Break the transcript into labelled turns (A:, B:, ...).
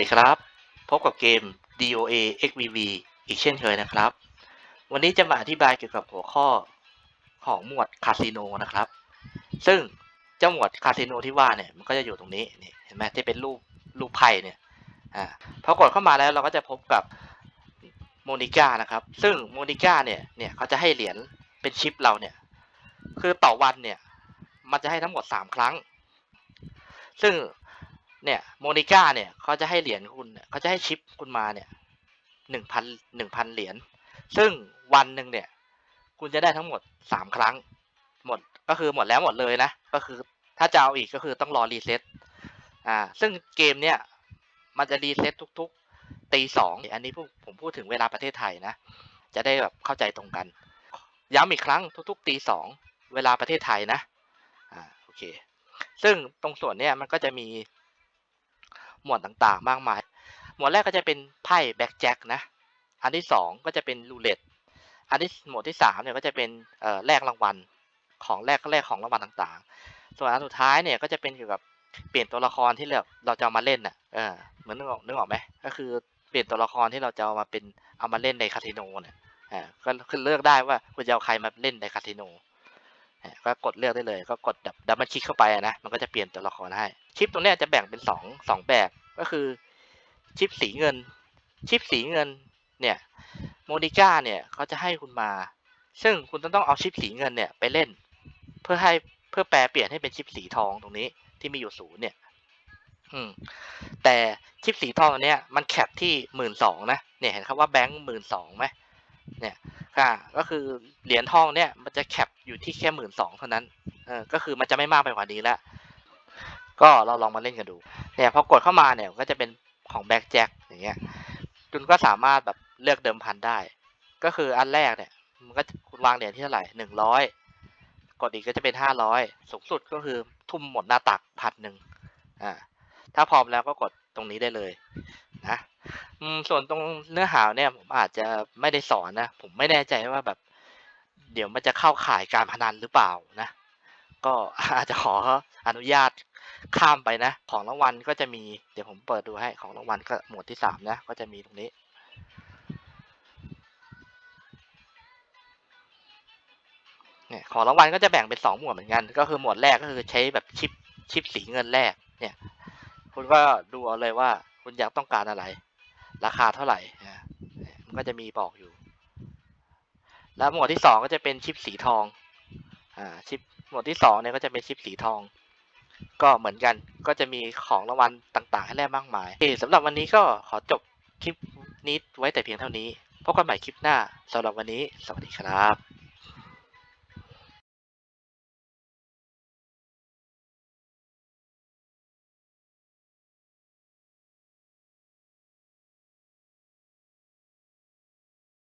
A: ดีครับ พบกับเกม DOA XVV อีกเช่นเคยนะครับ วันนี้จะมาอธิบายเกี่ยวกับหัวข้อของหมวดคาสิโนนะครับ ซึ่งเจ้าหมวดคาสิโนที่ว่าเนี่ยมันก็จะอยู่ตรงนี้นี่เห็นไหมที่เป็นรูปรูปไพ่เนี่ยอ่าพอกดเข้ามาแล้วเราก็จะพบกับโมนิก้านะครับ ซึ่งโมนิก้าเนี่ยเนี่ยเขาจะให้เหรียญเป็นชิปเราเนี่ย คือต่อวันเนี่ย มันจะให้ทั้งหมดสามครั้ง ซึ่ง เนี่ยโมนิก้าเนี่ยเขาจะให้เหรียญคุณเขาจะให้ชิปคุณมาเนี่ยหนึ่งพันหนึ่งพันเหรียญซึ่งวันหนึ่งเนี่ย คุณจะได้ทั้งหมดสามครั้ง หมดก็คือหมดแล้วหมดเลยนะ ก็คือถ้าจะเอาอีกก็คือต้องรอรีเซ็ตอ่า ซึ่งเกมเนี่ยมันจะรีเซ็ตทุกๆตีสองอันนี้ผมผมพูดถึงเวลาประเทศไทยนะ จะได้แบบเข้าใจตรงกัน ย้ำอีกครั้งทุกๆตีสองเวลาประเทศไทยนะอ่าโอเค ซึ่งตรงส่วนเนี้ยมันก็จะมี หมวดต่างๆ มากมาย หมวดแรกก็จะเป็นไพ่แบ็กแจ็คนะ อันที่สองก็จะเป็นรูเล็ต อันที่หมวดที่สามเนี่ยก็จะเป็นแลกรางวัลของแลกแลกของรางวัลต่างๆ ส่วนอันสุดท้ายเนี่ยก็จะเป็นเกี่ยวกับเปลี่ยนตัวละครที่เราเราจะามาเล่นน่ะ เออเหมือนนึกออกนึกออกไหมก็คือเปลี่ยนตัวละครที่เราจะเอามาเป็นเอามาเล่นในคาสิโนเนี่ยอ่าก็คือเลือกได้ว่าคุณจะเอาใครมาเล่นในคาสิโน ก็กดเลือกได้เลย ก็กดดับดับมันคลิกเข้าไปนะ มันก็จะเปลี่ยนตัวละครให้ ชิปตรงนี้จะแบ่งเป็นสองสองแบบ ก็คือชิปสีเงิน ชิปสีเงิน เนี่ย โมนิก้าเนี่ยเขาจะให้คุณมา ซึ่งคุณต้องเอาชิปสีเงินเนี่ยไปเล่น เพื่อให้เพื่อแปลเปลี่ยนให้เป็นชิปสีทองตรงนี้ที่มีอยู่ศูนย์เนี่ย อืม แต่ชิปสีทองอันเนี้ยมันแคปที่หมื่นสองนะ เนี่ยเห็นคำว่าแบงค์หมื่นสองไหมเนี่ยค่ะ ก็คือเหรียญทองเนี่ยมันจะแคปอยู่ที่แค่หมื่นสองเท่านั้น เออ ก็คือมันจะไม่มากไปกว่านี้แล้ว ก็เราลองมาเล่นกันดู เนี่ยพอกดเข้ามาเนี่ยก็จะเป็นของแบ็กแจ็คอย่างเงี้ย คุณก็สามารถแบบเลือกเดิมพันได้ ก็คืออันแรกเนี่ย มันก็คุณวางเหรียญที่เท่าไหร่หนึ่งร้อยกดอีกก็จะเป็นห้าร้อยสูงสุดก็คือทุ่มหมดหน้าตักพันหนึ่งอ่า ถ้าพร้อมแล้วก็กดตรงนี้ได้เลย นะส่วนตรงเนื้อหาเนี่ยผมอาจจะไม่ได้สอนนะ ผมไม่แน่ใจว่าแบบ เดี๋ยวมันจะเข้าข่ายการพนันหรือเปล่านะ ก็อาจจะขออนุญาตข้ามไปนะ ของรางวัลก็จะมีเดี๋ยวผมเปิดดูให้ของรางวัลก็หมวดที่สามนะ ก็จะมีตรงนี้เนี่ยของรางวัลก็จะแบ่งเป็นสองหมวดเหมือนกัน ก็คือหมวดแรกก็คือใช้แบบชิปชิปสีเงินแรกเนี่ย คุณก็ดูเอาเลยว่า คุณอยากต้องการอะไร ราคาเท่าไหร่นะมันก็จะมีบอกอยู่ แล้วหมวดที่สองก็จะเป็นชิปสีทองอ่าชิปหมวดที่สองเนี่ยก็จะเป็นชิปสีทอง ก็เหมือนกันก็จะมีของรางวัลต่างๆ ให้แลกมากมายโอเคสำหรับวันนี้ก็ขอจบคลิปนี้ไว้แต่เพียงเท่านี้พบกันใหม่คลิปหน้าสำหรับวันนี้ สวัสดีครับ